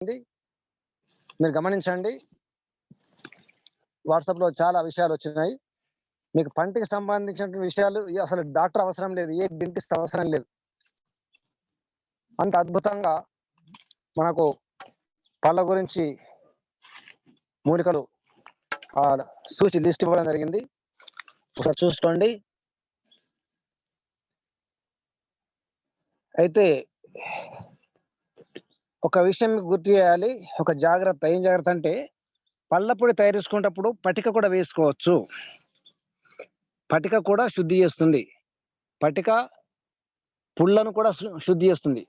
మీరు గమనించండి. వాట్సాప్లో చాలా విషయాలు వచ్చినాయి. మీకు పంటకి సంబంధించిన విషయాలు అసలు డాక్టర్ అవసరం లేదు ఏ డెంటిస్ట్ అవసరం లేదు. అంత అద్భుతంగా మనకు పళ్ళ గురించి మూలికలు చూసి లిస్ట్ ఇవ్వడం జరిగింది. ఒకసారి చూసుకోండి. అయితే ఒక విషయం గుర్తు చేయాలి. ఒక జాగ్రత్త ఏం జాగ్రత్త అంటే పళ్ళపొడి తయారు చేసుకునేటప్పుడు పటిక కూడా వేసుకోవచ్చు. పటిక కూడా శుద్ధి చేస్తుంది. పటిక పుళ్ళను కూడా శుద్ధి చేస్తుంది.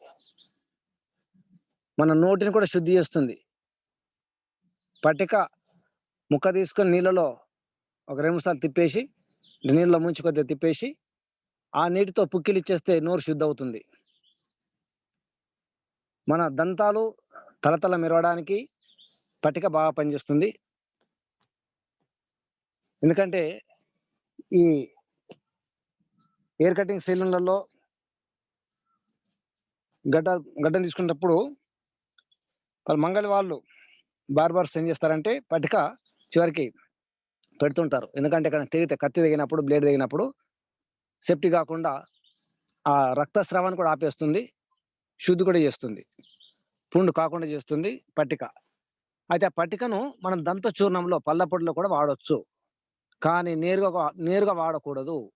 మన నోటిని కూడా శుద్ధి చేస్తుంది. పటిక ముక్క తీసుకొని నీళ్ళలో ఒక రెండు సార్లు తిప్పేసి నీళ్ళలో ముంచి కొద్దిగా తిప్పేసి ఆ నీటితో పుక్కిలు ఇచ్చేస్తే నోరు శుద్ధి అవుతుంది మన దంతాలు తలతల మెరవడానికి పటిక బాగా పనిచేస్తుంది. ఎందుకంటే ఈ ఎయిర్ కటింగ్ సెలూన్లలో గడ్డ గడ్డం తీసుకున్నప్పుడు వాళ్ళు మంగళ వాళ్ళు బార్బర్స్ ఏం చేస్తారంటే పటిక చివరికి పెడుతుంటారు. ఎందుకంటే ఇక్కడ తెగితే కత్తి తెగినప్పుడు బ్లేడ్ తెగినప్పుడు సేఫ్టీ కాకుండా ఆ రక్తస్రావాన్ని కూడా ఆపేస్తుంది. శుద్ధి కూడా చేస్తుంది. పుండు కాకుండా చేస్తుంది పట్టిక. అయితే ఆ పట్టికను మనం దంత చూర్ణంలో పళ్ళపొడిలో కూడా వాడవచ్చు కానీ నేరుగా నేరుగా వాడకూడదు.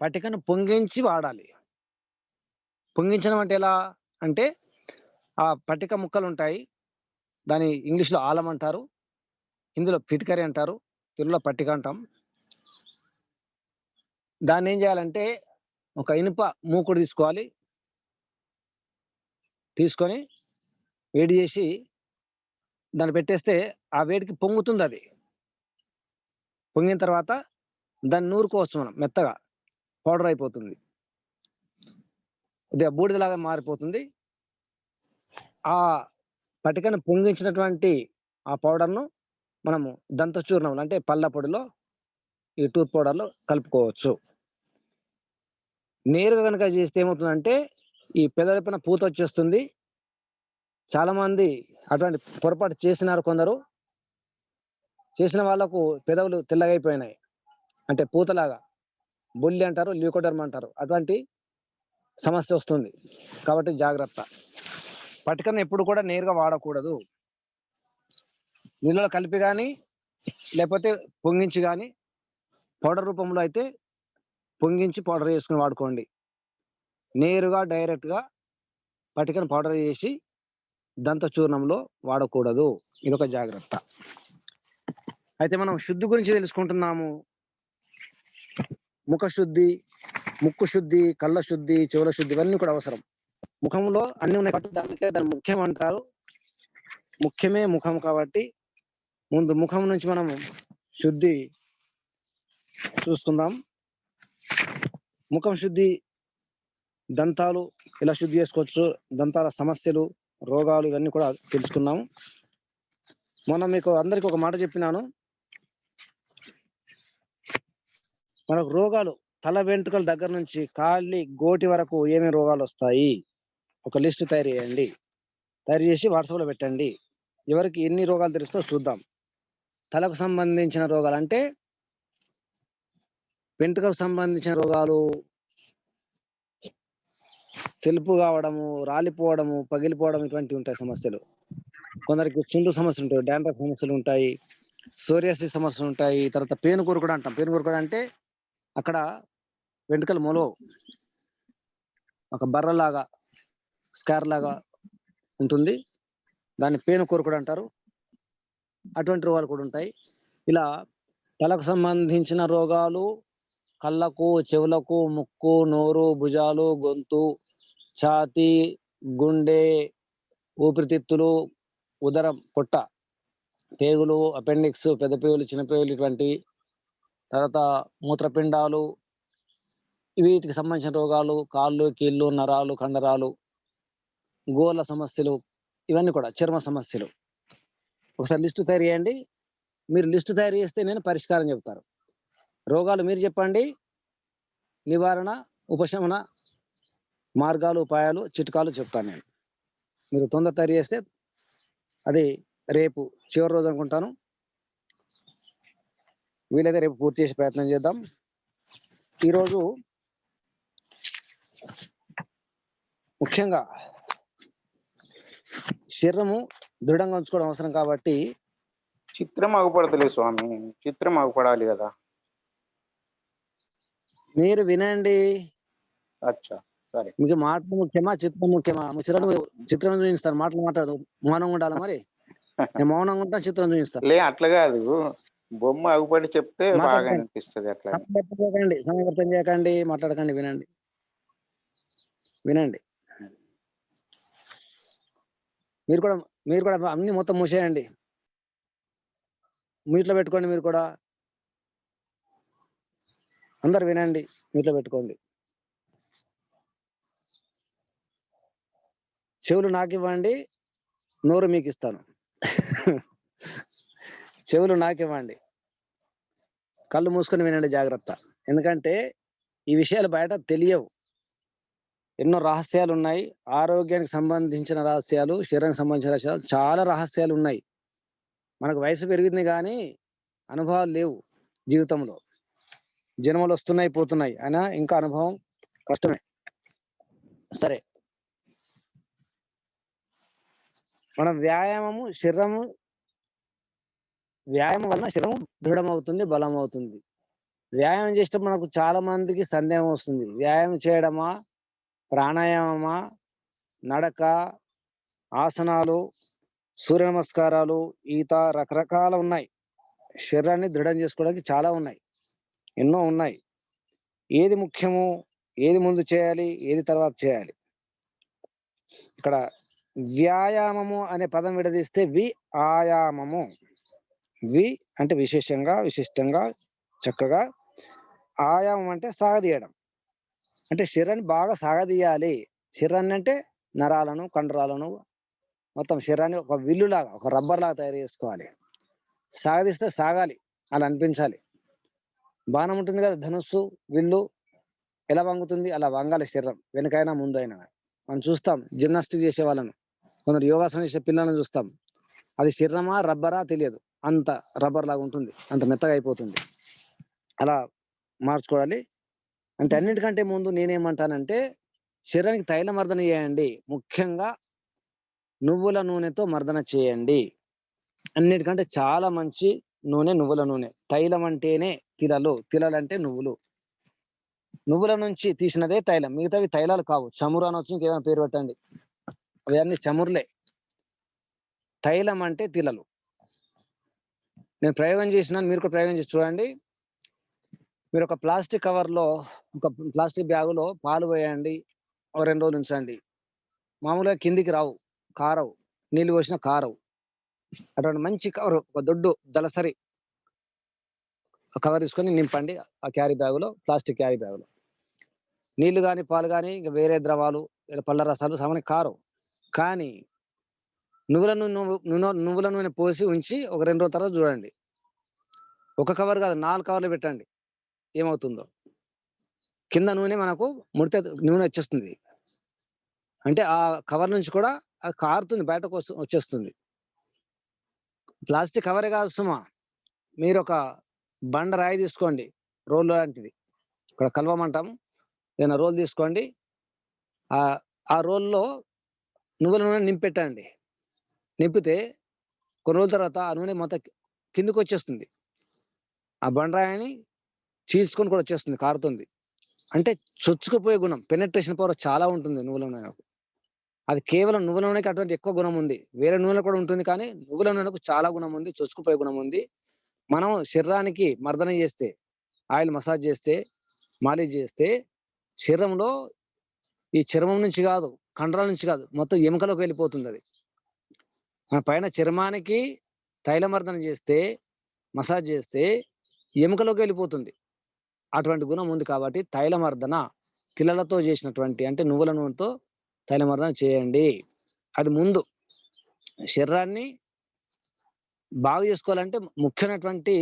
పట్టికను పొంగించి వాడాలి. పొంగించడం అంటే ఎలా అంటే ఆ పట్టిక ముక్కలు ఉంటాయి. దాని ఇంగ్లీష్లో ఆలం అంటారు. ఇందులో పిటికరి అంటారు. తెలుగులో పట్టిక అంటాం. దాన్ని ఏం చేయాలంటే ఒక ఇనుప మూకుడు తీసుకోవాలి. తీసుకొని వేడి చేసి దాన్ని పెట్టేస్తే ఆ వేడికి పొంగుతుంది అది. పొంగిన తర్వాత దాన్ని నూరుకోవచ్చు మనం మెత్తగా పౌడర్ అయిపోతుంది. కొద్దిగా బూడిదలాగా మారిపోతుంది. ఆ పటికను పొంగించినటువంటి ఆ పౌడర్ను మనము దంత అంటే పళ్ళ పొడిలో ఈ టూత్ పౌడర్లో కలుపుకోవచ్చు. నేరుగా కనుక చేస్తే ఏమవుతుందంటే ఈ పెదవిపైన పూత వచ్చేస్తుంది చాలా మంది అటువంటి పొరపాటు చేసినారు కొందరు. చేసిన వాళ్ళకు పెదవులు తెల్లగైపోయినాయి. అంటే పూతలాగా. బొల్లి అంటారు ల్యూకోడర్మ్ అంటారు. అటువంటి సమస్య వస్తుంది. కాబట్టి జాగ్రత్త. పటికను ఎప్పుడు కూడా నేరుగా వాడకూడదు. నీళ్ళలో కలిపి కానీ లేకపోతే పొంగించి కానీ పౌడర్ రూపంలో అయితే పొంగించి పౌడర్ చేసుకుని వాడుకోండి. నేరుగా డైరెక్ట్గా పటికను పౌడర్ చేసి దంత చూర్ణంలో వాడకూడదు. ఇదొక జాగ్రత్త. అయితే మనం శుద్ధి గురించి తెలుసుకుంటున్నాము. ముఖ శుద్ధి ముక్కు శుద్ధి కళ్ళ శుద్ధి చెవుల శుద్ధి ఇవన్నీ కూడా అవసరం. ముఖంలో అన్ని ఉన్నాయి కాబట్టి దానికే దాని ముఖ్యం అంటారు. ముఖ్యమే ముఖం కాబట్టి ముందు ముఖం నుంచి మనం శుద్ధి చూసుకుందాం. ముఖం శుద్ధి దంతాలు ఎలా శుద్ధి చేసుకోవచ్చు దంతాల సమస్యలు రోగాలు ఇవన్నీ కూడా తెలుసుకున్నాము మొన్న మీకు అందరికి ఒక మాట చెప్పినాను. మనకు రోగాలు తల వెంట్రుకల దగ్గర నుంచి కాళ్ళి గోటి వరకు ఏమేమి రోగాలు వస్తాయి? ఒక లిస్ట్ తయారు చేయండి. తయారు చేసి వాట్సాప్లో పెట్టండి. ఎవరికి ఎన్ని రోగాలు తెలుస్తో చూద్దాం. తలకు సంబంధించిన రోగాలు అంటే వెంట్రుకలకు సంబంధించిన రోగాలు తెలుపు కావడము రాలిపోవడము పగిలిపోవడం ఇటువంటివి ఉంటాయి సమస్యలు. కొందరికి చుండు సమస్యలు ఉంటాయి డాండ్రఫ్ సమస్యలు ఉంటాయి సోరియాసిస్ సమస్యలు ఉంటాయి తర్వాత పేను కూడా అంటాం. పేను కూడా అంటే అక్కడ వెంట్రుకలు మొలవు ఒక బర్రలాగా స్కార్ లాగా ఉంటుంది. దాన్ని పేను కూడా అంటారు. అటువంటి రోగాలు కూడా ఉంటాయి. ఇలా తలకు సంబంధించిన రోగాలు కళ్ళకు చెవులకు ముక్కు నోరు భుజాలు గొంతు ఛాతి గుండె ఊపిరితిత్తులు ఉదరం పొట్ట పేగులు అపెండిక్స్ పెద్ద పేగులు చిన్న పేగులు ఇటువంటి తర్వాత మూత్రపిండాలు వీటికి సంబంధించిన రోగాలు కాళ్ళు కీళ్ళు నరాలు కండరాలు గోళ్ళ సమస్యలు ఇవన్నీ కూడా చర్మ సమస్యలు. ఒకసారి లిస్టు తయారు చేయండి. మీరు లిస్టు తయారు చేస్తే నేను పరిష్కారం చెప్తాను. రోగాలు మీరు చెప్పండి. నివారణ ఉపశమన మార్గాలు ఉపాయాలు చిట్కాలు చెప్తాను నేను. మీరు తొందర తయారు చేస్తే అది రేపు చివరి రోజు అనుకుంటాను. వీలైతే రేపు పూర్తి చేసే ప్రయత్నం చేద్దాం. ఈరోజు ముఖ్యంగా శరీరము దృఢంగా ఉంచుకోవడం అవసరం కాబట్టి చిత్రం అగుపడతలేదు స్వామి చిత్రం అగుపడాలి కదా. మీరు వినండి. అచ్చా. మీకు మాటలు ముఖ్యమా చిత్రం ముఖ్యమా? చిత్రం చిత్రం చూపిస్తాను. మాటలు మాట్లాడదు. మౌనంగా ఉండాలి మరి? నేను మౌనంగా ఉంటాను చిత్రం చూపిస్తాను. లే అట్లా కాదు. బొమ్మ అగుపడి చెప్తే బాగా. అనిపిస్తుంది అట్లా. చేయకండి చేయకండి. మాట్లాడకండి వినండి. వినండి. మీరు కూడా మీరు కూడా అన్ని మొత్తం మూసేయండి. మీట్లో పెట్టుకోండి మీరు కూడా. అందరు వినండి మీట్లో పెట్టుకోండి. చెవులు నాకు ఇవ్వండి నోరు మీకు ఇస్తాను చెవులు నాకు ఇవ్వండి కళ్ళు మూసుకొని వినండి జాగ్రత్త. ఎందుకంటే ఈ విషయాలు బయట తెలియవు. ఎన్నో రహస్యాలు ఉన్నాయి ఆరోగ్యానికి సంబంధించిన రహస్యాలు శరీరానికి సంబంధించిన రహస్యాలు చాలా రహస్యాలు ఉన్నాయి మనకు వయసు పెరిగింది కానీ అనుభవాలు లేవు జీవితంలో. జన్మలు వస్తున్నాయి పోతున్నాయి. అయినా ఇంకా అనుభవం కష్టమే. సరే. మన వ్యాయామము శరీరము వ్యాయామం వలన శరీరం దృఢమవుతుంది బలం అవుతుంది వ్యాయామం చేసేటప్పుడు మనకు చాలా మందికి సందేహం వస్తుంది. వ్యాయామం చేయడమా? ప్రాణాయామమా? నడక? ఆసనాలు? సూర్య నమస్కారాలు? ఈత? రకరకాల ఉన్నాయి. శరీరాన్ని దృఢం చేసుకోవడానికి చాలా ఉన్నాయి. ఎన్నో ఉన్నాయి. ఏది ముఖ్యము? ఏది ముందు చేయాలి? ఏది తర్వాత చేయాలి? ఇక్కడ వ్యాయామము అనే పదం విడదీస్తే వి ఆయామము. వి అంటే విశేషంగా విశిష్టంగా చక్కగా. ఆయామం అంటే సాగదీయడం. అంటే శరీరాన్ని బాగా సాగదీయాలి. శరీరాన్ని అంటే నరాలను కండరాలను మొత్తం శరీరాన్ని ఒక విల్లులాగా ఒక రబ్బర్ లాగా తయారు చేసుకోవాలి. సాగదీస్తే సాగాలి అలా అనిపించాలి. బాణం ఉంటుంది కదా ధనుస్సు విల్లు ఎలా వంగుతుంది? అలా వంగాలి శరీరం. వెనకైనా ముందైనా. మనం చూస్తాం జిమ్నాస్టిక్ చేసే వాళ్ళను. కొందరు యోగాసనం చేసే పిల్లలను చూస్తాం. అది శరీరమా రబ్బరా తెలియదు. అంత రబ్బర్ లాగా ఉంటుంది. అంత మెత్తగా అయిపోతుంది. అలా మార్చుకోవాలి. అంటే అన్నిటికంటే ముందు నేనేమంటానంటే శరీరానికి తైల మర్దన చేయండి. ముఖ్యంగా నువ్వుల నూనెతో మర్దన చేయండి. అన్నిటికంటే చాలా మంచి నూనె నువ్వుల నూనె. తైలం అంటేనే తిలలు. తిలలు అంటే నువ్వులు. నువ్వుల నుంచి తీసినదే తైలం. మిగతావి తైలాలు కావు. చమురు అనొచ్చు ఇంకేమైనా పేరు పెట్టండి. అవన్నీ చమురులే. తైలం అంటే తిలలు. నేను ప్రయోగం చేసినాను మీరు కూడా ప్రయోగం చేసి చూడండి. మీరు ఒక ప్లాస్టిక్ కవర్లో ఒక ప్లాస్టిక్ బ్యాగులో పాలు పోయండి ఒక రెండు రోజులు ఉంచండి. మామూలుగా కిందికి రావు కారవు నీళ్ళు పోసిన కారవు. అటువంటి మంచి కవర్ ఒక దొడ్డు దళసరి కవర్ తీసుకొని నింపండి ఆ క్యారీ బ్యాగులో ప్లాస్టిక్ క్యారీ బ్యాగులో. నీళ్ళు కానీ పాలు కానీ ఇంకా వేరే ద్రవాలు పళ్ళ రసాలు సామాన్య కారు కానీ నువ్వుల నూనె నూనె నువ్వుల నూనె పోసి ఉంచి ఒక రెండు రోజుల తర్వాత చూడండి. ఒక కవర్ కాదు నాలుగు కవర్లు పెట్టండి. ఏమవుతుందో. కింద నూనె మనకు ముడితే నూనె వచ్చేస్తుంది. అంటే ఆ కవర్ నుంచి కూడా అది కారుతుంది బయటకు వస్తు- వచ్చేస్తుంది. ప్లాస్టిక్ కవరే కాదు సుమా. మీరు ఒక బండ రాయి తీసుకోండి రోల్ లాంటిది. ఇక్కడ కలవమంటాం ఏదైనా రోల్ తీసుకోండి. ఆ ఆ రోల్లో నువ్వుల నూనె నింపెట్టండి. నింపితే కొన్ని రోజుల తర్వాత ఆ నూనె మొత్తం కిందకు వచ్చేస్తుంది. ఆ బండరాయిని చీల్చుకొని కూడా వచ్చేస్తుంది కారుతుంది. అంటే చొచ్చుకుపోయే గుణం పెనట్రేషన్ పవర్ చాలా ఉంటుంది నువ్వుల నూనెకు అది కేవలం నువ్వుల నూనెకి అటువంటి ఎక్కువ గుణం ఉంది. వేరే నూనె కూడా ఉంటుంది కానీ నువ్వుల నూనెకు చాలా గుణం ఉంది చొచ్చుకుపోయే గుణం ఉంది. మనం శరీరానికి మర్దన చేస్తే ఆయిల్ మసాజ్ చేస్తే మాలిష్ చేస్తే శరీరంలో ఈ చర్మం నుంచి కాదు కండరాల నుంచి కాదు మొత్తం ఎముకలోకి వెళ్ళిపోతుంది అది మన పైన చర్మానికి తైలమర్దన చేస్తే మసాజ్ చేస్తే ఎముకలోకి వెళ్ళిపోతుంది. అటువంటి గుణం ఉంది కాబట్టి తైలమర్దన తిలలతో చేసినటువంటి అంటే నువ్వుల నూనెతో తైలమర్దన చేయండి. అది ముందు శరీరాన్ని బాగు చేసుకోవాలంటే ముఖ్యమైనటువంటి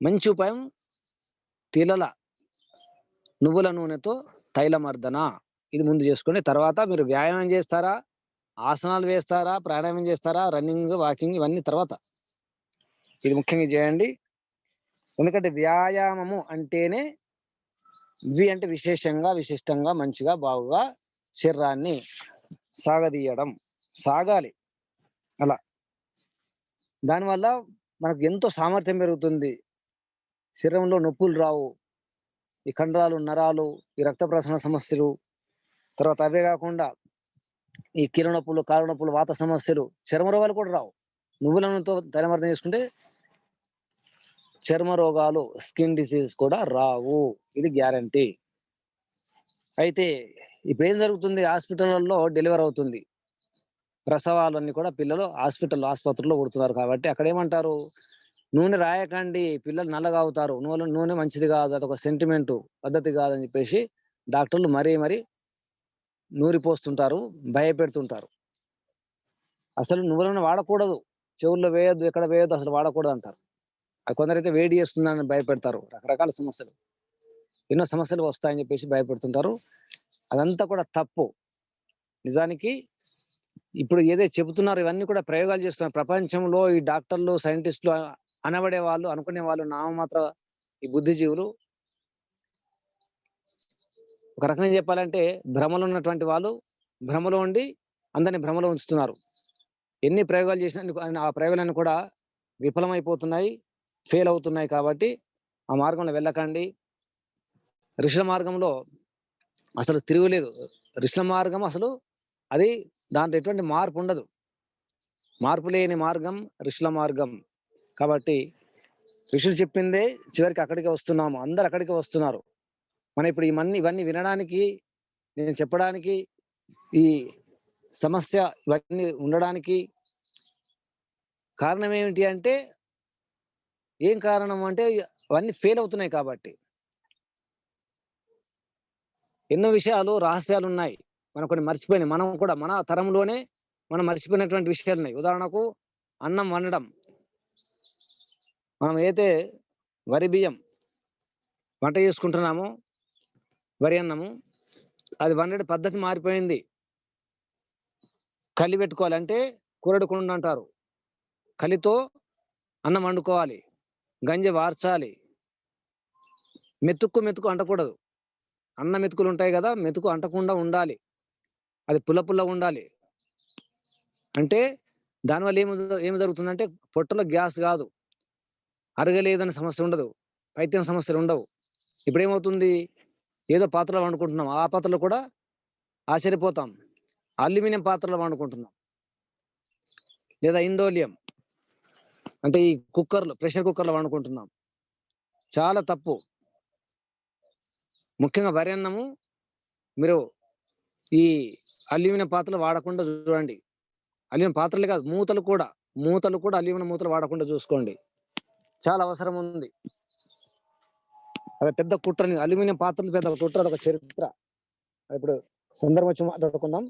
మంచి ఉపాయం తిలల నువ్వుల నూనెతో తైలమర్దన. ఇది ముందు చేసుకోండి తర్వాత మీరు వ్యాయామం చేస్తారా? ఆసనాలు వేస్తారా? ప్రాణాయామం చేస్తారా? రన్నింగ్ వాకింగ్ ఇవన్నీ తర్వాత. ఇది ముఖ్యంగా చేయండి. ఎందుకంటే వ్యాయామము అంటేనే వి అంటే విశేషంగా విశిష్టంగా మంచిగా బాగుగా శరీరాన్ని సాగదీయడం సాగాలి. అలా. దానివల్ల మనకు ఎంతో సామర్థ్యం పెరుగుతుంది. శరీరంలో నొప్పులు రావు. ఈ కండరాలు నరాలు ఈ రక్త ప్రసరణ సమస్యలు తర్వాత అవే కాకుండా ఈ కీళ్ళ నొప్పులు కాళ్ళ నొప్పులు వాత సమస్యలు చర్మ రోగాలు కూడా రావు. నువ్వుల నూనెతో తలమర్థం చేసుకుంటే చర్మ రోగాలు స్కిన్ డిసీజ్ కూడా రావు. ఇది గ్యారంటీ. అయితే ఇప్పుడు ఏం జరుగుతుంది? హాస్పిటల్లో డెలివరీ అవుతుంది. ప్రసవాలన్నీ కూడా పిల్లలు హాస్పిటల్ ఆసుపత్రిలో కొడుతున్నారు కాబట్టి అక్కడ ఏమంటారు? నూనె రాయకండి పిల్లలు నల్లగా అవుతారు నూనె నూనె మంచిది కాదు అదొక సెంటిమెంట్ పద్ధతి కాదని చెప్పేసి డాక్టర్లు మరీ మరీ నూరిపోస్తుంటారు భయపెడుతుంటారు. అసలు నువ్వులను వాడకూడదు. చెవుల్లో వేయద్దు ఎక్కడ వేయద్దు అసలు వాడకూడదు అంటారు అది కొందరైతే వేడి చేస్తుందని భయపెడతారు. రకరకాల సమస్యలు. ఎన్నో సమస్యలు వస్తాయని చెప్పేసి భయపెడుతుంటారు. అదంతా కూడా తప్పు. నిజానికి ఇప్పుడు ఏదైతే చెబుతున్నారు ఇవన్నీ కూడా ప్రయోగాలు చేస్తున్నారు. ప్రపంచంలో ఈ డాక్టర్లు సైంటిస్టులు అనబడే వాళ్ళు అనుకునే వాళ్ళు నామమాత్ర ఈ బుద్ధిజీవులు. ఒక రకంగా చెప్పాలంటే భ్రమలో ఉన్నటువంటి వాళ్ళు భ్రమలో ఉండి అందరిని భ్రమలో ఉంచుతున్నారు. ఎన్ని ప్రయోగాలు చేసినా ఆ ప్రయోగాలన్నీ కూడా విఫలమైపోతున్నాయి ఫెయిల్ అవుతున్నాయి కాబట్టి ఆ మార్గంలో వెళ్ళకండి. ఋషుల మార్గంలో అసలు తిరుగులేదు. ఋషుల మార్గం అసలు అది దాంట్లో ఎటువంటి మార్పు ఉండదు. మార్పు లేని మార్గం ఋషుల మార్గం. కాబట్టి ఋషులు చెప్పిందే చివరికి అక్కడికి వస్తున్నాము. అందరు అక్కడికి వస్తున్నారు. మన ఇప్పుడు ఇవన్నీ ఇవన్నీ వినడానికి నేను చెప్పడానికి ఈ సమస్య ఇవన్నీ ఉండడానికి కారణం ఏమిటి అంటే ఏం కారణం అంటే అవన్నీ ఫెయిల్ అవుతున్నాయి కాబట్టి. ఎన్నో విషయాలు రహస్యాలు ఉన్నాయి. మనం కొన్ని మర్చిపోయినాయి. మనం కూడా మన తరంలోనే మనం మర్చిపోయినటువంటి విషయాలు ఉన్నాయి. ఉదాహరణకు అన్నం వండడం. మనం అయితే వరి బియ్యం వంట చేసుకుంటున్నామో వరి అన్నము. అది వండే పద్ధతి మారిపోయింది. కలి పెట్టుకోవాలంటే కూరడు కుండ అంటారు. కలితో అన్నం వండుకోవాలి. గంజి వార్చాలి. మెతుక్కు మెతుకు అంటకూడదు. అన్న మెతుకులు ఉంటాయి కదా మెతుకు అంటకుండా ఉండాలి. అది పుల్ల పుల్ల ఉండాలి. అంటే దానివల్ల ఏమి ఏమి జరుగుతుందంటే పొట్టలో గ్యాస్ కాదు. అరగలేదనే సమస్య ఉండదు. పైత్యం సమస్యలు ఉండవు. ఇప్పుడు ఏమవుతుంది ఏదో పాత్రలో వండుకుంటున్నాం. ఆ పాత్రలు కూడా ఆశ్చర్యపోతాం. అల్యూమినియం పాత్రలు వండుకుంటున్నాం. లేదా ఇండోలియం. అంటే ఈ కుక్కర్లు ప్రెషర్ కుక్కర్లో వండుకుంటున్నాం. చాలా తప్పు. ముఖ్యంగా వరి అన్నము మీరు ఈ అల్యూమినియం పాత్రలు వాడకుండా చూడండి. అల్యూమినియం పాత్రలు కాదు మూతలు కూడా. మూతలు కూడా అల్యూమినియం మూతలు వాడకుండా చూసుకోండి. చాలా అవసరం ఉంది. అది పెద్ద కుట్రని అల్యూమినియం పాత్రలు పెద్ద కుట్ర ఒక చరిత్ర. ఇప్పుడు సందర్భం వచ్చి మాట్లాడుకుందాం.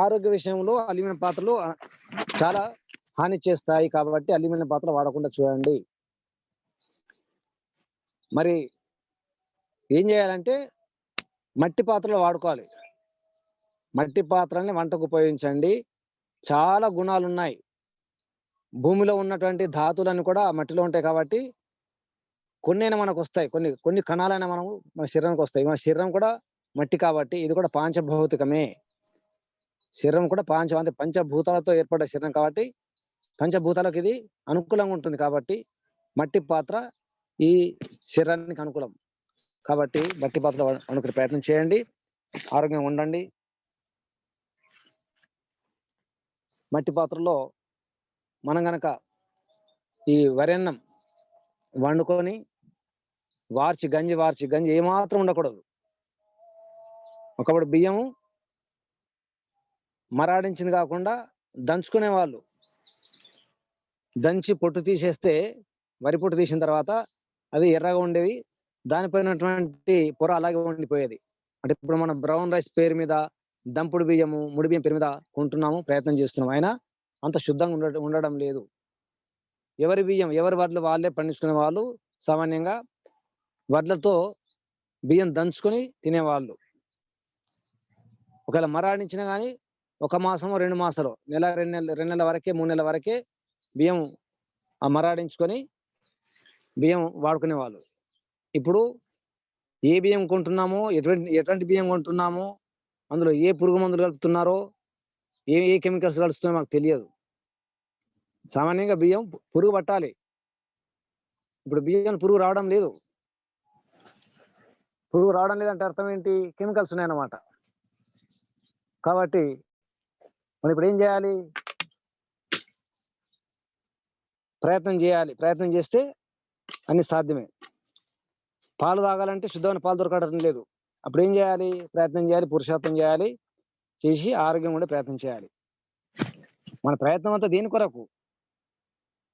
ఆరోగ్య విషయంలో అల్యూమినియం పాత్రలు చాలా హాని చేస్తాయి కాబట్టి అల్యూమినియం పాత్రలు వాడకుండా చూడండి. మరి ఏం చేయాలంటే మట్టి పాత్రలు వాడుకోవాలి. మట్టి పాత్రల్ని వంటకు ఉపయోగించండి. చాలా గుణాలు ఉన్నాయి భూమిలో ఉన్నటువంటి ధాతులన్నీ కూడా మట్టిలో ఉంటాయి కాబట్టి కొన్నైనా మనకు వస్తాయి కొన్ని కొన్ని కణాలైనా మనము మన శరీరానికి వస్తాయి మన శరీరం కూడా మట్టి కాబట్టి ఇది కూడా పాంచభౌతికమే. శరీరం కూడా పాంచ అంటే పంచభూతాలతో ఏర్పడే శరీరం కాబట్టి పంచభూతాలకు ఇది అనుకూలంగా ఉంటుంది కాబట్టి మట్టి పాత్ర ఈ శరీరానికి అనుకూలం. కాబట్టి మట్టి పాత్ర అనుకునే ప్రయత్నం చేయండి. ఆరోగ్యంగా ఉండండి. మట్టి పాత్రలో మనం గనక ఈ వరెన్నం వండుకొని వార్చి గంజి వార్చి గంజి ఏమాత్రం ఉండకూడదు. ఒకప్పుడు బియ్యము మరాడించింది కాకుండా దంచుకునే వాళ్ళు దంచి పొట్టు తీసేస్తే వరి పొట్టు తీసిన తర్వాత అవి ఎర్రగా ఉండేవి. దానిపైనటువంటి పొర అలాగే ఉండిపోయేది. అంటే ఇప్పుడు మనం బ్రౌన్ రైస్ పేరు మీద దంపుడు బియ్యము ముడి బియ్యం పేరు మీద కొంటున్నాము ప్రయత్నం చేస్తున్నాము. అయినా అంత శుద్ధంగా ఉండడం ఉండడం లేదు. ఎవరి బియ్యం ఎవరి వడ్లు వాళ్ళే పండించుకునే వాళ్ళు సామాన్యంగా వడ్లతో బియ్యం దంచుకొని తినేవాళ్ళు. ఒకవేళ మరాడించినా కానీ ఒక మాసమో రెండు మాసాలు నెల రెండు నెలల రెండు నెలల వరకే మూడు నెలల వరకే బియ్యం ఆ మరాడించుకొని బియ్యం వాడుకునే వాళ్ళు ఇప్పుడు ఏ బియ్యం కొంటున్నామో ఎటువంటి ఎటువంటి బియ్యం కొంటున్నామో అందులో ఏ పురుగు మందులు కలుపుతున్నారో ఏ ఏ కెమికల్స్ కలుస్తున్నాయో మాకు తెలియదు. సామాన్యంగా బియ్యం పురుగు పట్టాలి. ఇప్పుడు బియ్యం పురుగు రావడం లేదు. పురుగు రావడం లేదంటే అర్థం ఏంటి? కెమికల్స్ ఉన్నాయన్నమాట. కాబట్టి మనం ఇప్పుడు ఏం చేయాలి? ప్రయత్నం చేయాలి. ప్రయత్నం చేస్తే అన్ని సాధ్యమే. పాలు తాగాలంటే శుద్ధమైన పాలు దొరకడం లేదు. అప్పుడు ఏం చేయాలి? ప్రయత్నం చేయాలి. పురుషార్థం చేయాలి. చేసి ఆరోగ్యం ఉండే ప్రయత్నం చేయాలి. మన ప్రయత్నం అంతా దేని కొరకు?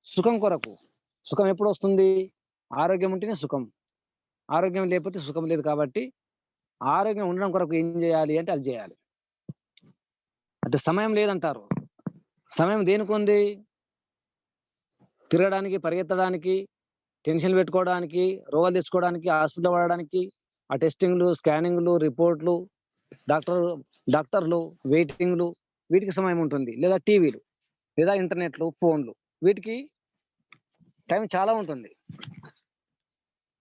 సుఖం కొరకు. సుఖం ఎప్పుడు వస్తుంది? ఆరోగ్యం ఉంటేనే సుఖం. ఆరోగ్యం లేకపోతే సుఖం లేదు కాబట్టి ఆరోగ్యం ఉండడం కొరకు ఏం చేయాలి అంటే అది చేయాలి. అంటే సమయం లేదంటారు. సమయం దేనికి ఉంది? తిరగడానికి పరిగెత్తడానికి టెన్షన్ పెట్టుకోవడానికి రోగాలు తెచ్చుకోవడానికి హాస్పిటల్ పడడానికి ఆ టెస్టింగ్లు స్కానింగ్లు రిపోర్ట్లు డాక్టర్ డాక్టర్లు వెయిటింగ్లు వీటికి సమయం ఉంటుంది. లేదా టీవీలు లేదా ఇంటర్నెట్లు ఫోన్లు వీటికి టైం చాలా ఉంటుంది.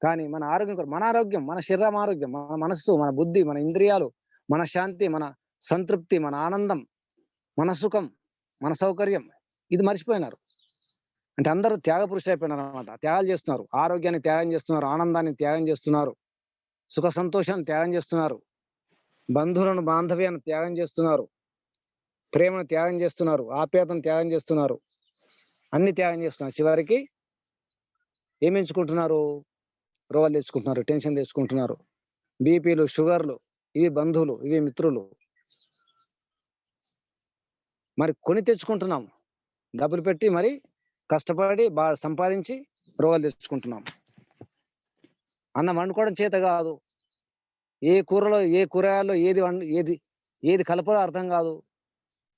కానీ మన ఆరోగ్యం కొరకు- మన ఆరోగ్యం మన శరీరం ఆరోగ్యం మన మనస్సు మన బుద్ధి మన ఇంద్రియాలు మన శాంతి మన సంతృప్తి మన ఆనందం మన సుఖం మన సౌకర్యం ఇది మర్చిపోయినారు. అంటే అందరూ త్యాగ పురుషులు అయిపోయినారు అనమాట త్యాగాలు చేస్తున్నారు. ఆరోగ్యాన్ని త్యాగం చేస్తున్నారు. ఆనందాన్ని త్యాగం చేస్తున్నారు. సుఖ సంతోషాన్ని త్యాగం చేస్తున్నారు. బంధువులను బాంధవ్యాన్ని త్యాగం చేస్తున్నారు. ప్రేమను త్యాగం చేస్తున్నారు. ఆప్యాయతను త్యాగం చేస్తున్నారు. అన్ని త్యాగం చేస్తున్నారు. చివరికి ఏం ఎంచుకుంటున్నారు? రోగాలు తెచ్చుకుంటున్నారు టెన్షన్ తెచ్చుకుంటున్నారు. బీపీలు షుగర్లు ఇవి బంధువులు ఇవి మిత్రులు. మరి కొని తెచ్చుకుంటున్నాం. డబ్బులు పెట్టి మరి కష్టపడి బాగా సంపాదించి రోగాలు తెచ్చుకుంటున్నాం. అన్నం వండుకోవడం చేత కాదు. ఏ కూరలో ఏ కూరగాయల్లో ఏది ఏది ఏది కలపాలో అర్థం కాదు.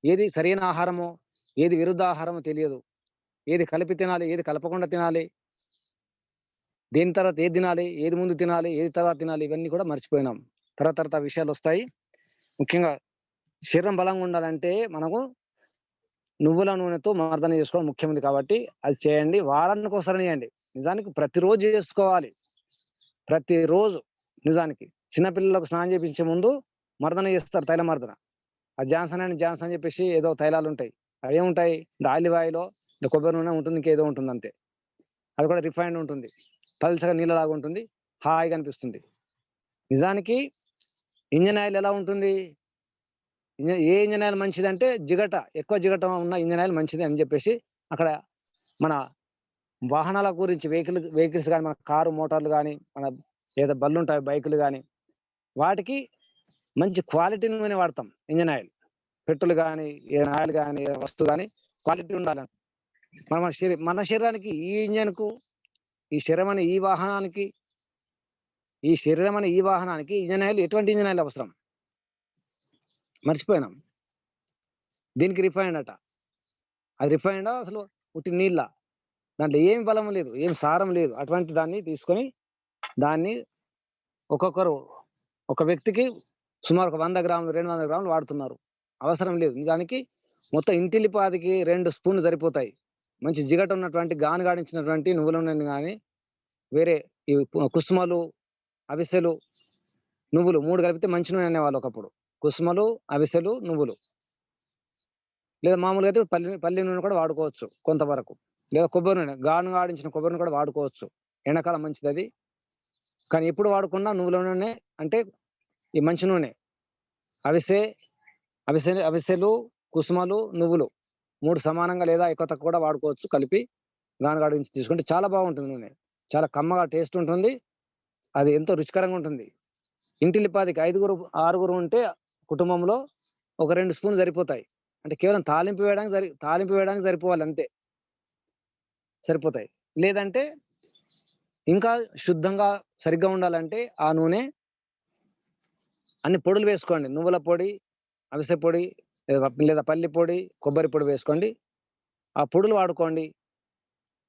ఏది సరైన ఆహారమో ఏది విరుద్ధ ఆహారమో తెలియదు. ఏది కలిపి తినాలి ఏది కలపకుండా తినాలి. దేని తర్వాత ఏది తినాలి ఏది ముందు తినాలి ఏది తర్వాత తినాలి ఇవన్నీ కూడా మర్చిపోయినాం. తర్వాత తర్వాత విషయాలు వస్తాయి. ముఖ్యంగా శరీరం బలంగా ఉండాలంటే మనకు నువ్వుల నూనెతో మర్దన చేసుకోవడం ముఖ్యమైనది కాబట్టి అది చేయండి. వారానికి ఒకసారి చేయండి నిజానికి ప్రతిరోజు చేసుకోవాలి. ప్రతిరోజు నిజానికి చిన్నపిల్లలకు స్నానం చేయించే ముందు మర్దన చేస్తారు తైల మర్దన. ఆ జాన్సన్ అని జాన్సన్ అని చెప్పేసి ఏదో తైలాలు ఉంటాయి. అవి ఏముంటాయి? ఆలివ్ ఆయిల్ కొబ్బరి నూనె ఉంటుంది ఇంకేదో ఉంటుంది అంతే. అది కూడా రిఫైండ్ ఉంటుంది. పల్చగా నీళ్ళలాగా ఉంటుంది హాయిగా అనిపిస్తుంది. నిజానికి ఇంజన్ ఆయిల్ ఎలా ఉంటుంది? ఏ ఇంజన్ ఆయిల్ మంచిది అంటే జిగట ఎక్కువ జిగట ఉన్న ఇంజన్ ఆయిల్ మంచిది అని చెప్పేసి అక్కడ మన వాహనాల గురించి వెహికల్ వెహికల్స్ కానీ మన కారు మోటార్లు కానీ మన ఏదో బళ్ళు ఉంటాయి బైకులు కానీ వాటికి మంచి క్వాలిటీ నూనె వాడతాం ఇంజన్ ఆయిల్. పెట్రోల్ కానీ ఏ ఆయిల్ కానీ ఏ వస్తువు కానీ క్వాలిటీ ఉండాలని మన మన శరీరం మన శరీరానికి ఈ ఇంజన్కు ఈ శరీరం ఈ వాహనానికి ఈ శరీరం ఈ వాహనానికి ఇంజన్ ఆయిల్ ఎటువంటి ఇంజన్ ఆయిల్ అవసరం? మర్చిపోయినాం. దీనికి రిఫైండ్ అట. అది రిఫైండ్ అసలు ఉట్టి నీళ్ళ. దాంట్లో ఏమి బలం లేదు ఏం సారం లేదు. అటువంటి దాన్ని తీసుకొని దాన్ని ఒక్కొక్కరు ఒక వ్యక్తికి సుమారు ఒక వంద గ్రాములు రెండు వందల గ్రాములు వాడుతున్నారు. అవసరం లేదు. నిజానికి మొత్తం ఇంటిల్లిపాదికి రెండు స్పూన్లు సరిపోతాయి. మంచి జిగట ఉన్నటువంటి గాను గాడించినటువంటి నువ్వుల నూనె కానీ వేరే ఈ కుసుమలు అవిసెలు నువ్వులు మూడు కలిపితే మంచి నూనె అనేవాళ్ళు ఒకప్పుడు. కుసుమలు అవిసెలు నువ్వులు. లేదా మామూలుగా అయితే పల్లి పల్లి నూనె కూడా వాడుకోవచ్చు కొంతవరకు. లేదా కొబ్బరి నూనె గాను ఆడించిన నూనె కూడా వాడుకోవచ్చు. ఎండాకాలం మంచిది అది. కానీ ఎప్పుడు వాడుకున్నా నువ్వుల నూనె అంటే ఈ మంచి నూనె. అవిసె అవిసె అవిసెలు కుసుమలు నువ్వులు. మూడు సమానంగా లేదా ఎక్కువ తక్కువ కూడా వాడుకోవచ్చు కలిపి గానగాడ నుంచి తీసుకుంటే చాలా బాగుంటుంది. నూనె చాలా కమ్మగా టేస్ట్ ఉంటుంది. అది ఎంతో రుచికరంగా ఉంటుంది. ఇంటిల్లిపాదికి ఐదుగురు ఆరుగురు ఉంటే కుటుంబంలో ఒక రెండు స్పూన్లు సరిపోతాయి. అంటే కేవలం తాలింపు వేయడానికి సరి తాలింపు వేయడానికి సరిపోవాలి అంతే. సరిపోతాయి. లేదంటే ఇంకా శుద్ధంగా సరిగ్గా ఉండాలంటే ఆ నూనె అన్ని పొడులు వేసుకోండి. నువ్వుల పొడి అవిసె పొడి లేదా పల్లి పొడి కొబ్బరి పొడి వేసుకోండి. ఆ పొడులు వాడుకోండి.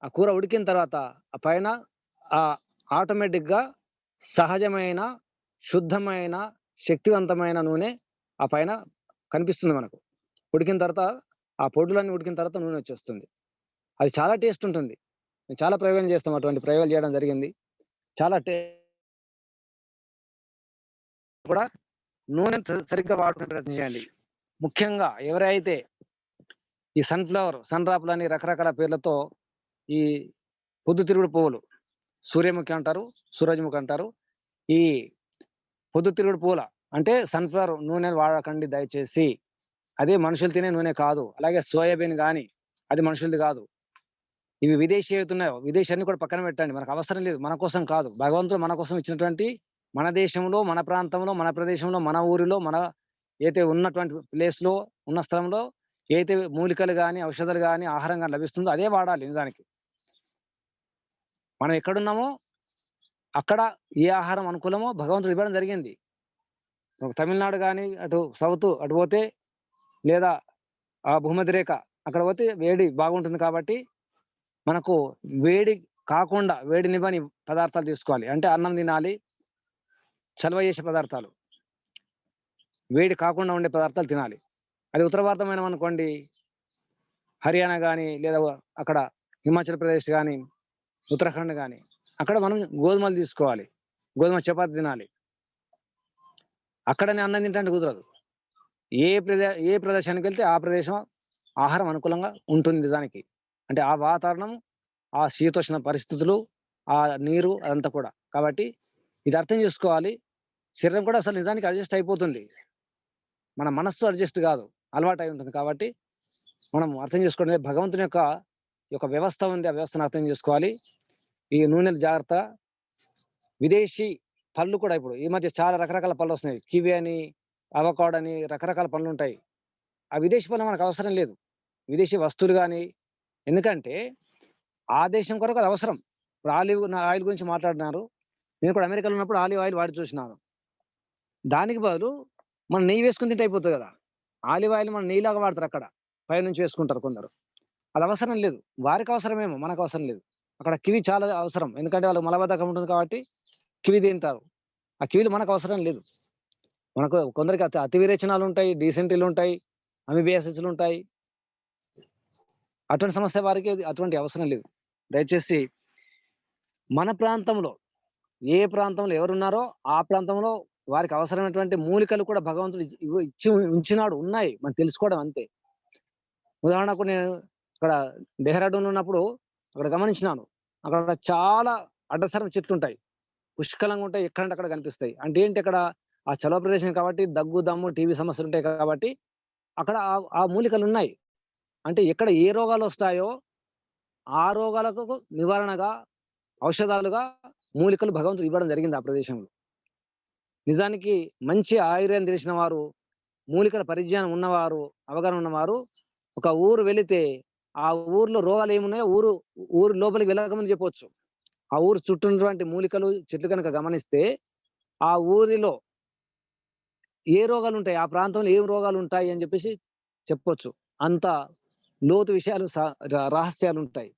ఆ కూర ఉడికిన తర్వాత ఆ పైన ఆ ఆటోమేటిక్గా సహజమైన శుద్ధమైన శక్తివంతమైన నూనె ఆ పైన కనిపిస్తుంది మనకు. ఉడికిన తర్వాత ఆ పొడులన్నీ ఉడికిన తర్వాత నూనె వచ్చేస్తుంది. అది చాలా టేస్ట్ ఉంటుంది. మేము చాలా ప్రయోగం చేస్తాం అటువంటి ప్రయోగాలు చేయడం జరిగింది. చాలా టే కూడా నూనె సరిగ్గా వాడుకునే ప్రయత్నం చేయండి. ముఖ్యంగా ఎవరైతే ఈ సన్ఫ్లవర్ సన్ డ్రాప్లు అని రకరకాల పేర్లతో ఈ పొద్దుతిరుగుడు పువ్వులు సూర్యముఖి అంటారు సూరజ్ముఖి అంటారు ఈ పొద్దుతిరుగుడు పువ్వుల అంటే సన్ఫ్లవర్ నూనె వాడకండి దయచేసి. అదే మనుషులు తినే నూనె కాదు. అలాగే సోయాబీన్ కానీ అది మనుషులది కాదు. ఇవి విదేశీ అవుతున్నాయో విదేశాన్ని కూడా పక్కన పెట్టండి. మనకు అవసరం లేదు. మన కోసం కాదు. భగవంతుడు మన కోసం ఇచ్చినటువంటి మన దేశంలో మన ప్రాంతంలో మన ప్రదేశంలో మన ఊరిలో మన ఏదైతే ఉన్నటువంటి ప్లేస్లో ఉన్న స్థలంలో ఏదైతే మూలికలు కానీ ఔషధాలు కానీ ఆహారం కానీ లభిస్తుందో అదే వాడాలి నిజానికి. మనం ఎక్కడున్నామో అక్కడ ఏ ఆహారం అనుకూలమో భగవంతుడు ఇవ్వడం జరిగింది. తమిళనాడు కానీ అటు సౌత్ అటు పోతే లేదా ఆ భూమధ్య రేఖ అక్కడ పోతే వేడి బాగుంటుంది కాబట్టి మనకు వేడి కాకుండా వేడినివ్వని పదార్థాలు తీసుకోవాలి. అంటే అన్నం తినాలి చలవ చేసే పదార్థాలు. వేడి కాకుండా ఉండే పదార్థాలు తినాలి. అది ఉత్తర భారతమైన అనుకోండి హర్యానా కానీ లేదా అక్కడ హిమాచల్ ప్రదేశ్ కానీ ఉత్తరాఖండ్ కానీ అక్కడ మనం గోధుమలు తీసుకోవాలి. గోధుమ చపాతి తినాలి. అక్కడనే అన్నం తింటే కుదరదు. ఏ ప్రదే ఏ ప్రదేశానికి వెళ్తే ఆ ప్రదేశం ఆహారం అనుకూలంగా ఉంటుంది నిజానికి. అంటే ఆ వాతావరణం ఆ శీతోష్ణ పరిస్థితులు ఆ నీరు అదంతా కూడా. కాబట్టి ఇది అర్థం చేసుకోవాలి. శరీరం కూడా అసలు నిజానికి అడ్జస్ట్ అయిపోతుంది. మన మనస్సు అడ్జస్ట్ కాదు. అలవాటు అయి ఉంటుంది కాబట్టి మనం అర్థం చేసుకోవడం భగవంతుని యొక్క ఈ యొక్క వ్యవస్థ ఉంది. ఆ వ్యవస్థను అర్థం చేసుకోవాలి. ఈ నూనెల జాగ్రత్త. విదేశీ పళ్ళు కూడా ఇప్పుడు ఈ మధ్య చాలా రకరకాల పళ్ళు వస్తున్నాయి. కివి అని అవకాడ్ అని రకరకాల పళ్ళు ఉంటాయి. ఆ విదేశీ పళ్ళు మనకు అవసరం లేదు. విదేశీ వస్తువులు కానీ ఎందుకంటే ఆ దేశం కొరకు అది అవసరం. ఇప్పుడు ఆలివ్ ఆయిల్ గురించి మాట్లాడినారు నేను కూడా అమెరికాలో ఉన్నప్పుడు ఆలివ్ ఆయిల్ వాడి చూసినాను. దానికి బదులు మనం నెయ్యి వేసుకుని తింటే అయిపోతుంది కదా! ఆలివ్ ఆయిల్ మనం నెయ్యిలాగా వాడతారు అక్కడ. పై నుంచి వేసుకుంటారు కొందరు. అది అవసరం లేదు. వారికి అవసరమేమో మనకు అవసరం లేదు. అక్కడ కివి చాలా అవసరం. ఎందుకంటే వాళ్ళకి మలబద్ధకం ఉంటుంది కాబట్టి కివి తింటారు. ఆ కివిలు మనకు అవసరం లేదు. మనకు కొందరికి అతి అతి విరేచనాలు ఉంటాయి డీసెంటీలు ఉంటాయి అమిబియాసిస్లు ఉంటాయి. అటువంటి సమస్య వారికి అటువంటి అవసరం లేదు. దయచేసి మన ప్రాంతంలో ఏ ప్రాంతంలో ఎవరున్నారో ఆ ప్రాంతంలో వారికి అవసరమైనటువంటి మూలికలు కూడా భగవంతుడు ఇచ్చి ఉంచినాడు ఉన్నాయి. మనం తెలుసుకోవడం అంతే. ఉదాహరణకు నేను ఇక్కడ డెహ్రాడూన్ ఉన్నప్పుడు అక్కడ గమనించినాను. అక్కడ చాలా అడ్డసరం చెట్లు ఉంటాయి పుష్కలంగా ఉంటాయి ఎక్కడంటే అక్కడ కనిపిస్తాయి. అంటే ఏంటి అక్కడ? ఆ చలవ ప్రదేశం కాబట్టి దగ్గు దమ్ము టీవీ సమస్యలు ఉంటాయి కాబట్టి అక్కడ ఆ- ఆ మూలికలు ఉన్నాయి. అంటే ఎక్కడ ఏ రోగాలు వస్తాయో ఆ రోగాలకు నివారణగా ఔషధాలుగా మూలికలు భగవంతుడు ఇవ్వడం జరిగింది ఆ ప్రదేశంలో. నిజానికి మంచి ఆయుర్వేదం తెలిసిన వారు మూలికల పరిజ్ఞానం ఉన్నవారు అవగాహన ఉన్నవారు ఒక ఊరు వెళితే ఆ ఊర్లో రోగాలు ఏమున్నాయో ఊరు ఊరు లోపలికి వెళ్ళకమని చెప్పొచ్చు. ఆ ఊరు చుట్టూ ఉన్నటువంటి మూలికలు చెట్లు కనుక గమనిస్తే ఆ ఊరిలో ఏ రోగాలు ఉంటాయి? ఆ ప్రాంతంలో ఏం రోగాలు ఉంటాయి? అని చెప్పేసి చెప్పొచ్చు. అంత లోతు విషయాలు రహస్యాలు ఉంటాయి.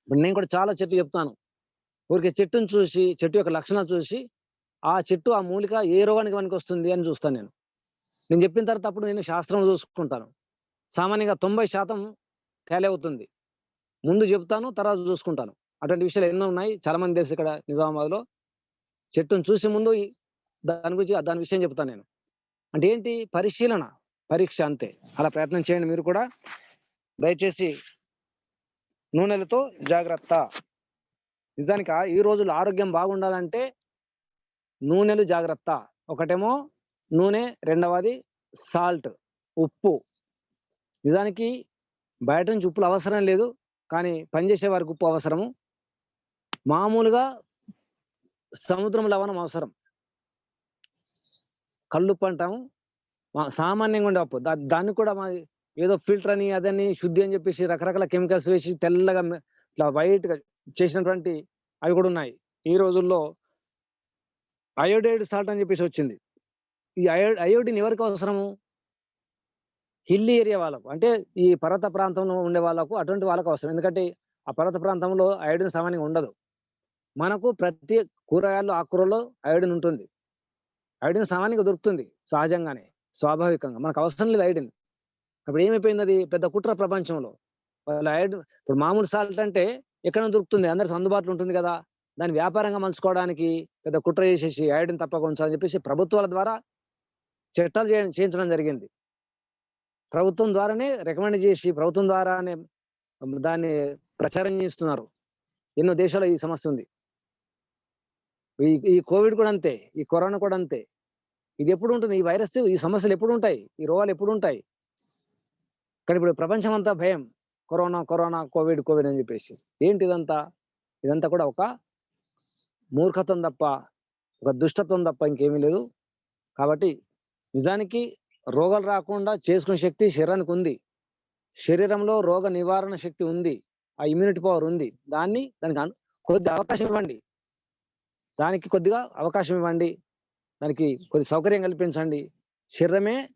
ఇప్పుడు నేను కూడా చాలా చెట్లు చెప్తాను ఊరికే చెట్టును చూసి చెట్టు యొక్క లక్షణాలు చూసి ఆ చెట్టు ఆ మూలిక ఏ రోగానికి పనికి వస్తుంది అని చూస్తాను నేను. నేను చెప్పిన తర్వాత అప్పుడు నేను శాస్త్రం చూసుకుంటాను. సామాన్యంగా తొంభై శాతం ఖాళీ అవుతుంది. ముందు చెప్తాను తర్వాత చూసుకుంటాను. అటువంటి విషయాలు ఎన్నో ఉన్నాయి. చాలా మంది తెలుసు ఇక్కడ నిజామాబాద్లో. చెట్టును చూసి ముందు దాని గురించి దాని విషయం చెప్తాను నేను. అంటే ఏంటి? పరిశీలన పరీక్ష అంతే. అలా ప్రయత్నం చేయండి మీరు కూడా. దయచేసి నూనెలతో జాగ్రత్త. నిజానికి ఈ రోజుల్లో ఆరోగ్యం బాగుండాలంటే నూనెలు జాగ్రత్త. ఒకటేమో నూనె రెండవది సాల్ట్ ఉప్పు. నిజానికి బయట నుంచి ఉప్పులు అవసరం లేదు కానీ పనిచేసే వారికి ఉప్పు అవసరము. మామూలుగా సముద్రం లవణం అవసరం. కళ్ళుప్పు అంటాము. మా- సామాన్యంగా ఉండే ఉప్పు. దాన్ని కూడా మా ఏదో ఫిల్టర్ అని అదని శుద్ధి అని చెప్పేసి రకరకాల కెమికల్స్ వేసి తెల్లగా ఇట్లా వైట్గా చేసినటువంటి అవి కూడా ఉన్నాయి. ఈ రోజుల్లో అయోడైడ్ సాల్ట్ అని చెప్పేసి వచ్చింది. ఈ అయో అయోడిన్ ఎవరికి అవసరము? హిల్లీ ఏరియా వాళ్ళకు. అంటే ఈ పర్వత ప్రాంతంలో ఉండే వాళ్ళకు అటువంటి వాళ్ళకు అవసరం. ఎందుకంటే ఆ పర్వత ప్రాంతంలో అయోడిన్ సామాన్యంగా ఉండదు. మనకు ప్రతి కూరగాయలు ఆకుకూరలో అయోడిన్ ఉంటుంది. అయోడిన్ సామాన్యంగా దొరుకుతుంది సహజంగానే స్వాభావికంగా. మనకు అవసరం లేదు అయోడిన్. అప్పుడు ఏమైపోయింది అది? పెద్ద కుట్ర ప్రపంచంలో. వాళ్ళు అయోడిన్ ఇప్పుడు మామూలు సాల్ట్ అంటే ఎక్కడ దొరుకుతుంది. అందరికి అందుబాటులో ఉంటుంది కదా. దాన్ని వ్యాపారంగా మలుచుకోవడానికి పెద్ద కుట్ర చేసేసి ఐడిని తప్పక ఉంచాలని చెప్పేసి ప్రభుత్వాల ద్వారా చట్టాలు చేయ- చేయించడం జరిగింది. ప్రభుత్వం ద్వారానే రికమెండ్ చేసి ప్రభుత్వం ద్వారానే దాన్ని ప్రచారం చేస్తున్నారు. ఎన్నో దేశాల్లో ఈ సమస్య ఉంది. ఈ ఈ కోవిడ్ కూడా అంతే ఈ కరోనా కూడా అంతే. ఇది ఎప్పుడు ఉంటుంది? ఈ వైరస్ ఈ సమస్యలు ఎప్పుడు ఉంటాయి? ఈ రోగాలు ఎప్పుడు ఉంటాయి? కానీ ఇప్పుడు ప్రపంచం అంతా భయం. కరోనా కరోనా కోవిడ్ కోవిడ్ అని చెప్పేసి. ఏంటి ఇదంతా ఇదంతా కూడా ఒక మూర్ఖత్వం తప్ప ఒక దుష్టత్వం తప్ప ఇంకేమీ లేదు. కాబట్టి నిజానికి రోగాలు రాకుండా చేసుకునే శక్తి శరీరానికి ఉంది. శరీరంలో రోగ నివారణ శక్తి ఉంది. ఆ ఇమ్యూనిటీ పవర్ ఉంది. దాన్ని దానికి కొద్ది అవకాశం ఇవ్వండి. దానికి కొద్దిగా అవకాశం ఇవ్వండి. దానికి కొద్ది సౌకర్యం కల్పించండి. శరీరమే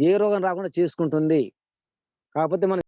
ఏ రోగం రాకుండా చేసుకుంటుంది. కాకపోతే మనం